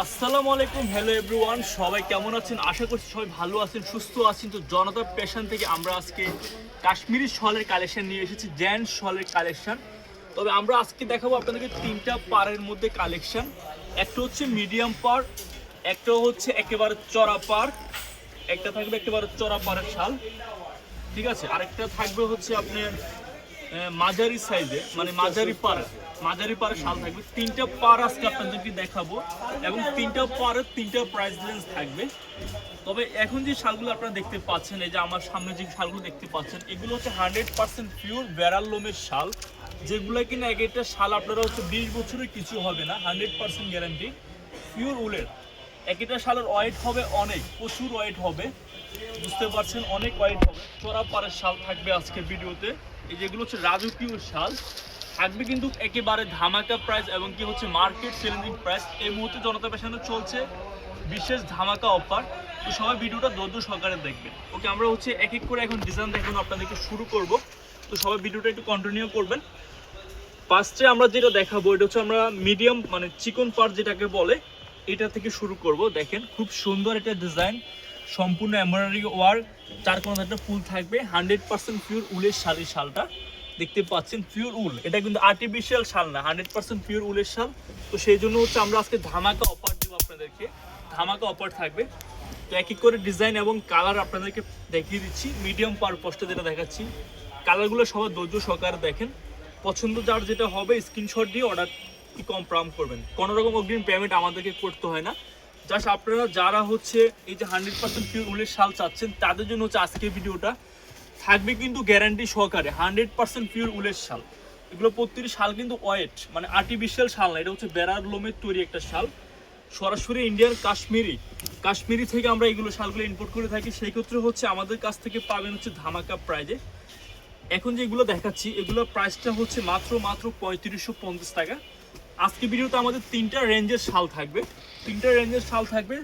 আসসালামু আলাইকুম hello everyone সবাই কেমন আছেন? আশা করছি সবাই ভালো আছেন, সুস্থ আছেন। তো জনতা পেশন থেকে আমরা আজকে কাশ্মীরি শলের কালেকশন নিয়ে এসেছি, জ্যান শলের কালেকশন তবে আমরা আজকে দেখাবো আপনাদেরকে তিনটা পারের মধ্যে কালেকশন একটা হচ্ছে মিডিয়াম পার একটা হচ্ছে একেবারে চড়া পার একটা থাকবে একেবারে চড়া পারের শাল। ঠিক আছে? আরেকটা থাকবে হচ্ছে আপনার মাঝারি সাইজে মানে মাঝারি পার মাঝারি পারে শাল থাকবে। তিনটা পার আজকে আপনাদেরকে দেখাবো এবং তিনটা পারের তিনটা প্রাইস রেঞ্জ থাকবে। তবে এখন যে শালগুলো আপনারা দেখতে পাচ্ছেন এই যে আমার সামনে যে শালগুলো দেখতে পাচ্ছেন এগুলো হচ্ছে হান্ড্রেড পার্সেন্ট পিওর বেড়াল লোমের শাল যেগুলো কিনা এক একটা শাল আপনারা হচ্ছে বিশ বছরের কিছু হবে না হান্ড্রেড পার্সেন্ট গ্যারান্টি পিওর উলের এক একটা শালের ওয়েট হবে অনেক প্রচুর ওয়েট হবে। বুঝতে পারছেন, অনেক ওয়েট হবে। চড়া পাড়ের শাল থাকবে আজকের ভিডিওতে। এই যেগুলো হচ্ছে রাজকীয় শাল, থাকবে কিন্তু একেবারে ধামাকা প্রাইস এবং কি হচ্ছে মার্কেট চ্যালেঞ্জিং প্রাইস এই মুহূর্তে জনতা পেশানো চলছে বিশেষ ধামাকা অফার তো সবাই ভিডিওটা ধৈর্য সহকারে দেখবেন। ওকে আমরা হচ্ছে এক এক করে এখন ডিজাইন দেখানো আপনাদেরকে শুরু করব। তো সবাই ভিডিওটা একটু কন্টিনিউ করবেন। ফার্স্টে আমরা যেটা দেখাবো, এটা হচ্ছে আমরা মিডিয়াম মানে চিকন পার্ট যেটাকে বলে, এটা থেকে শুরু করব। দেখেন, খুব সুন্দর একটা ডিজাইন সম্পূর্ণ এমব্রয়ডারি ওয়ার্ক চার কোনো একটা ফুল থাকবে। হান্ড্রেড পার্সেন্ট পিওর উলের শাড়ি শালটা। দেখতে পাচ্ছেন পিওর উল। এটা কিন্তু আর্টিফিশিয়াল শাল না হান্ড্রেড পার্সেন্ট পিওর উলের শাল। তো সেই জন্য হচ্ছে আমরা আজকে ধামাকা অফার দিব আপনাদেরকে। ধামাকা অফার থাকবে। তো এক এক করে ডিজাইন এবং কালার আপনাদেরকে দেখিয়ে দিচ্ছি। মিডিয়াম পারপোস্টে যেটা দেখাচ্ছি। কালারগুলো সবাই ধৈর্য সহকারে দেখেন। পছন্দ যার যেটা হবে স্ক্রিনশট দিয়ে অর্ডার কনফার্ম করবেন। কোনো রকম অগ্রিম পেমেন্ট আমাদেরকে করতে হয় না। জাস্ট আপনারা যারা হচ্ছে এই যে হান্ড্রেড পার্সেন্ট পিওর উলের শাল চাচ্ছেন, তাদের জন্য হচ্ছে আজকের ভিডিওটা। থাকবে কিন্তু গ্যারান্টি সহকারে হান্ড্রেড পার্সেন্ট পিওর উলের শাল। এগুলো প্রতিটি শাল কিন্তু ওয়েট মানে আর্টিফিশিয়াল শাল না, এটা হচ্ছে বেড়ার লোমের তৈরি একটা শাল। সরাসরি ইন্ডিয়ান কাশ্মীরি কাশ্মীরি থেকে আমরা এগুলো শালগুলো ইম্পোর্ট করে থাকি। সেই ক্ষেত্রে হচ্ছে আমাদের কাছ থেকে পাবেন হচ্ছে ধামাকা প্রাইজে এখন যেগুলো দেখাচ্ছি, এগুলোর প্রাইসটা হচ্ছে মাত্র মাত্র পঁয়ত্রিশশো পঞ্চাশ টাকা। আজকে ভিডিওতে আমাদের তিনটা রেঞ্জের শাল থাকবে। তিনটা রেঞ্জের শাল থাকবে,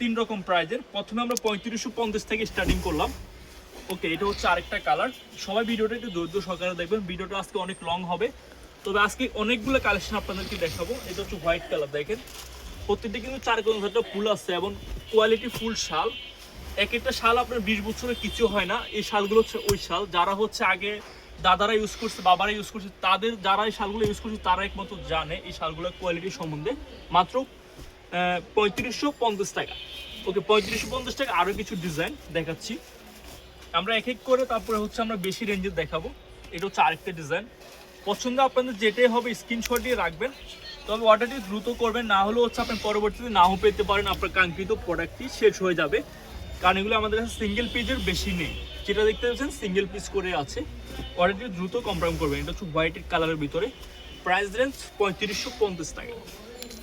তিন রকম প্রাইজের প্রথমে আমরা পঁয়ত্রিশশো পঞ্চাশ থেকে স্টার্টিং করলাম। ওকে এটা হচ্ছে আরেকটা কালার সবাই ভিডিওটা একটু ধৈর্য সহকারে দেখবেন। ভিডিওটা আজকে অনেক লং হবে। তবে আজকে অনেকগুলো কালেকশন আপনাদেরকে দেখাবো। এটা হচ্ছে হোয়াইট কালার দেখেন। প্রত্যেকটা কিন্তু চার কোনো একটা ফুল আছে এবং কোয়ালিটি ফুল শাল। এক একটা শাল আপনার বিশ বছরের কিছু হয় না। এই শালগুলো হচ্ছে ওই শাল। যারা হচ্ছে আগে দাদারা ইউজ করছে, বাবারা ইউজ করছে, তাদের যারা এই শালগুলো ইউজ করছে, তারা একমাত্র জানে এই শালগুলোর কোয়ালিটি সম্বন্ধে। মাত্র পঁয়ত্রিশশো পঞ্চাশ টাকা। ওকে পঁয়ত্রিশশো পঞ্চাশ টাকা আরও কিছু ডিজাইন দেখাচ্ছি। আমরা এক এক করে তারপরে হচ্ছে আমরা বেশি রেঞ্জের দেখাবো। এটা হচ্ছে আরেকটা ডিজাইন পছন্দ আপনাদের যেটাই হবে স্ক্রিনশট দিয়ে রাখবেন। তবে অর্ডারটি দ্রুত করবেন, না হলেও হচ্ছে আপনি পরবর্তীতে নাও পেতে পারেন। আপনার কাঙ্ক্ষিত প্রোডাক্টটি শেষ হয়ে যাবে। কারণ এগুলো আমাদের কাছে সিঙ্গেল পেজের বেশি নেই। যেটা দেখতে পাচ্ছেন সিঙ্গেল পিস করে আছে। অর্ডারটি দ্রুত কনফার্ম করবেন এটা হচ্ছে হোয়াইট কালারের ভিতরে। প্রাইস রেঞ্জ পঁয়ত্রিশশো পঞ্চাশ টাকা।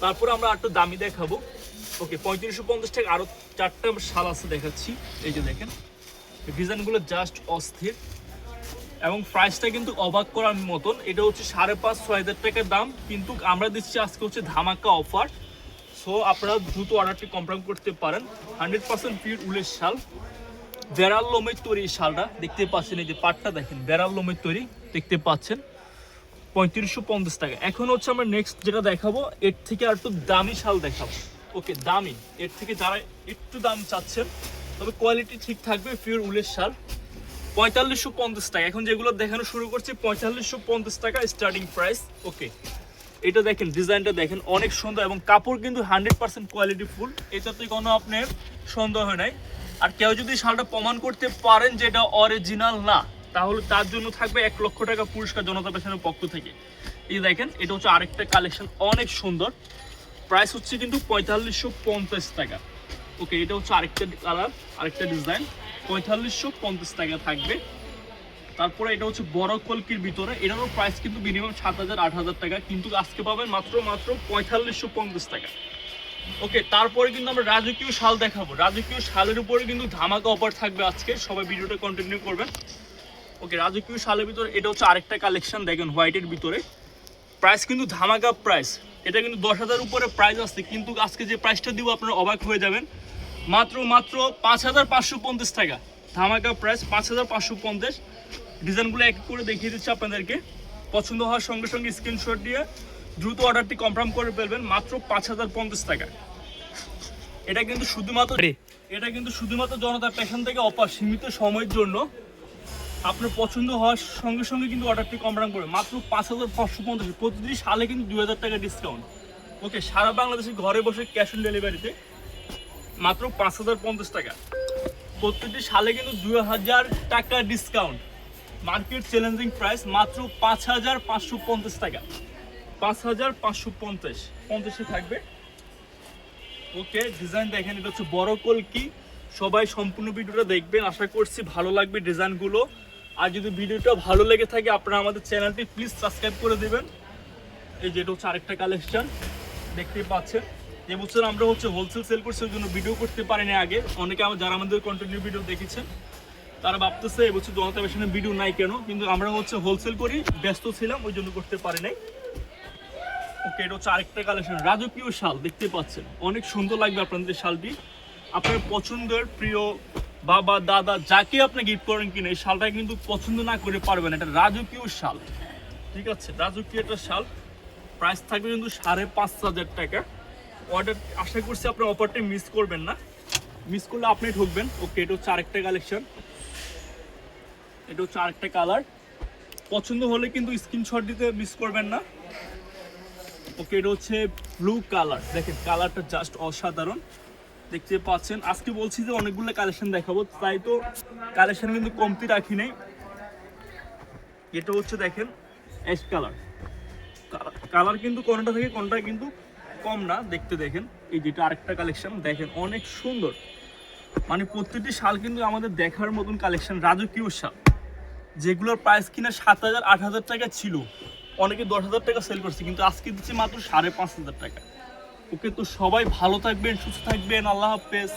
তারপরে আমরা একটু দামি দেখাবো। ওকে পঁয়ত্রিশশো পঞ্চাশ টাকা আরও চারটা শাল আছে দেখাচ্ছি। এই যে দেখেন, ডিজাইনগুলো জাস্ট অস্থির। এবং প্রাইসটা কিন্তু অবাক করার মতন। এটা হচ্ছে সাড়ে পাঁচ, ছয় হাজার টাকার দাম। কিন্তু আমরা দিচ্ছি আজকে হচ্ছে ধামাকা অফার সো আপনারা দ্রুত অর্ডারটি কনফার্ম করতে পারেন। হান্ড্রেড পার্সেন্ট পিওর উলের শাল। বেড়াল লোমের তৈরি শালটা। দেখতে পাচ্ছেন এই যে পাটটা, দেখেন বেড়াল লোমের তৈরি, দেখতে পাচ্ছেন। পঁয়ত্রিশশো পঞ্চাশ টাকা। এখন হচ্ছে আমরা নেক্সট যেটা দেখাবো, এর থেকে আর একটু দামি শাল দেখাবো। ওকে দামি। এর থেকে যারা একটু দাম চাচ্ছেন, তবে কোয়ালিটি ঠিক থাকবে পিওর উলের শাল। পঁয়তাল্লিশশো পঞ্চাশ টাকা। এখন যেগুলো দেখানো শুরু করছি, পঁয়তাল্লিশশো পঞ্চাশ টাকা স্টার্টিং প্রাইস ওকে এটা দেখেন ডিজাইনটা দেখেন, অনেক সুন্দর এবং কাপড় কিন্তু হান্ড্রেড পার্সেন্ট কোয়ালিটি ফুল এটাতে কোনো আপনার সন্দেহ নাই। আর কেউ যদি শালটা প্রমাণ করতে পারেন যে এটা অরিজিনাল না, তাহলে তার জন্য থাকবে এক লক্ষ টাকা পুরস্কার জনতা পেশনের পক্ষ থেকে। এই দেখেন, এটা হচ্ছে আরেকটা কালেকশন অনেক সুন্দর। প্রাইস হচ্ছে কিন্তু পঁয়তাল্লিশশো পঞ্চাশ টাকা। ওকে এটা হচ্ছে আরেকটা কালার আরেকটা ডিজাইন পঁয়তাল্লিশশো পঞ্চাশ টাকা থাকবে। তারপরে এটা হচ্ছে বড় কলকির ভিতরে। এটারও প্রাইস কিন্তু মিনিমাম সাত হাজার, আট হাজার টাকা, কিন্তু আজকে পাবেন মাত্র মাত্র পঁয়তাল্লিশশো পঞ্চাশ টাকা। ওকে, তারপরে কিন্তু আমরা রাজকীয় শাল দেখাবো। রাজকীয় শালের উপরে কিন্তু ধামাকা অফার থাকবে আজকে। সবাই ভিডিওটা কন্টিনিউ করবেন। ওকে, রাজকীয় শালের ভিতরে এটা হচ্ছে আরেকটা কালেকশন দেখেন হোয়াইটের ভিতরে। প্রাইস কিন্তু ধামাকা প্রাইস এটা কিন্তু দশ হাজার উপরে প্রাইস আসছে কিন্তু আজকে যে প্রাইসটা দিব আপনারা অবাক হয়ে যাবেন। মাত্র মাত্র পাঁচ হাজার পাঁচশো পঞ্চাশ টাকা। ধামাকা প্রাইস পাঁচ হাজার পাঁচশো পঞ্চাশ। ডিজাইনগুলো এক করে দেখিয়ে দিচ্ছি আপনাদেরকে। পছন্দ হওয়ার সঙ্গে সঙ্গে স্ক্রিনশট দিয়ে দ্রুত অর্ডারটি কনফার্ম করে ফেলবেন মাত্র পাঁচ হাজার পঞ্চাশ টাকা এটা কিন্তু শুধুমাত্র এটা কিন্তু শুধুমাত্র জনতা পেশন থেকে অপার সীমিত সময়ের জন্য আপনার পছন্দ হওয়ার সঙ্গে সঙ্গে কিন্তু অর্ডারটি কমরাম করে মাত্র পাঁচ হাজার পাঁচশো পঞ্চাশ প্রতিটি সালে কিন্তু দুই হাজার টাকা ডিসকাউন্ট ওকে সারা বাংলাদেশে ঘরে বসে ক্যাশ অন ডেলিভারিতে মাত্র পাঁচ হাজার পঞ্চাশ টাকা। প্রত্যেকটি সালে কিন্তু দুই হাজার টাকা ডিসকাউন্ট মার্কেট চ্যালেঞ্জিং প্রাইস মাত্র পাঁচ হাজার পাঁচশো পঞ্চাশ টাকা। পাঁচ হাজার পাঁচশো পঞ্চাশ। পঞ্চাশে থাকবে। ওকে ডিজাইন দেখেন, এটা হচ্ছে বড় কলকি। সবাই সম্পূর্ণ ভিডিওটা দেখবেন। আশা করছি ভালো লাগবে ডিজাইনগুলো। আর যদি ভিডিওটা ভালো লেগে থাকে, আপনারা আমাদের চ্যানেলটি প্লিজ সাবস্ক্রাইব করে দেবেন। এই যেটা হচ্ছে আরেকটা কালেকশন দেখতেই পাচ্ছেন। এবছর আমরা হচ্ছে হোলসেল সেল করছি, ওই জন্য ভিডিও করতে পারিনি আগে। অনেকে আমার যারা আমাদের কন্টিনিউ ভিডিও দেখেছেন, তারা ভাবতেছে এবছর জনতা বেশনের ভিডিও নাই কেন? কিন্তু আমরা হচ্ছে হোলসেল করি, ব্যস্ত ছিলাম, ওই জন্য করতে পারি নাই। ওকে, এটা হচ্ছে আরেকটা কালেকশন রাজকীয় শাল, দেখতে পাচ্ছেন। অনেক সুন্দর লাগবে আপনাদের শালটি। আপনার পছন্দের প্রিয় বাবা, দাদা, যাকে আপনি গিফট করেন কিনা, এই শালটা কিন্তু পছন্দ না করে পারবেন, এটা রাজকীয় শাল। ঠিক আছে, রাজকীয় একটা শাল। প্রাইস থাকবে কিন্তু সাড়ে পাঁচ হাজার টাকা। অর্ডার আশা করছি আপনার অফারটা মিস করবেন না। মিস করলে আপনি ঢুকবেন। ওকে এটা হচ্ছে আরেকটা কালেকশন এটা হচ্ছে আরেকটা কালার পছন্দ হলে কিন্তু স্ক্রিনশট দিতে মিস করবেন না। ওকে এটা হচ্ছে ব্লু কালার দেখেন কালারটা জাস্ট অসাধারণ। দেখতে পাচ্ছেন, আজকে বলছি যে অনেকগুলো কালেকশন দেখাবো, তাই তো কালেকশন কিন্তু কমতি রাখি নাই। এটা হচ্ছে দেখেন অ্যাশ কালার কালার কিন্তু কোনটা থেকে কোনটা কিন্তু কম না, দেখতে দেখেন। এই যেটা আরেকটা কালেকশন দেখেন, অনেক সুন্দর। মানে প্রত্যেকটি শাল কিন্তু আমাদের দেখার মতন কালেকশন রাজকীয় শাল। যেগুলোর প্রাইস কিনা সাত হাজার, আট হাজার টাকা ছিল। অনেকে দশ হাজার টাকা সেল করছে, কিন্তু আজকে দিচ্ছে মাত্র সাড়ে পাঁচ হাজার টাকা। ওকে তো সবাই ভালো থাকবেন, সুস্থ থাকবেন, আল্লাহ হাফেজ।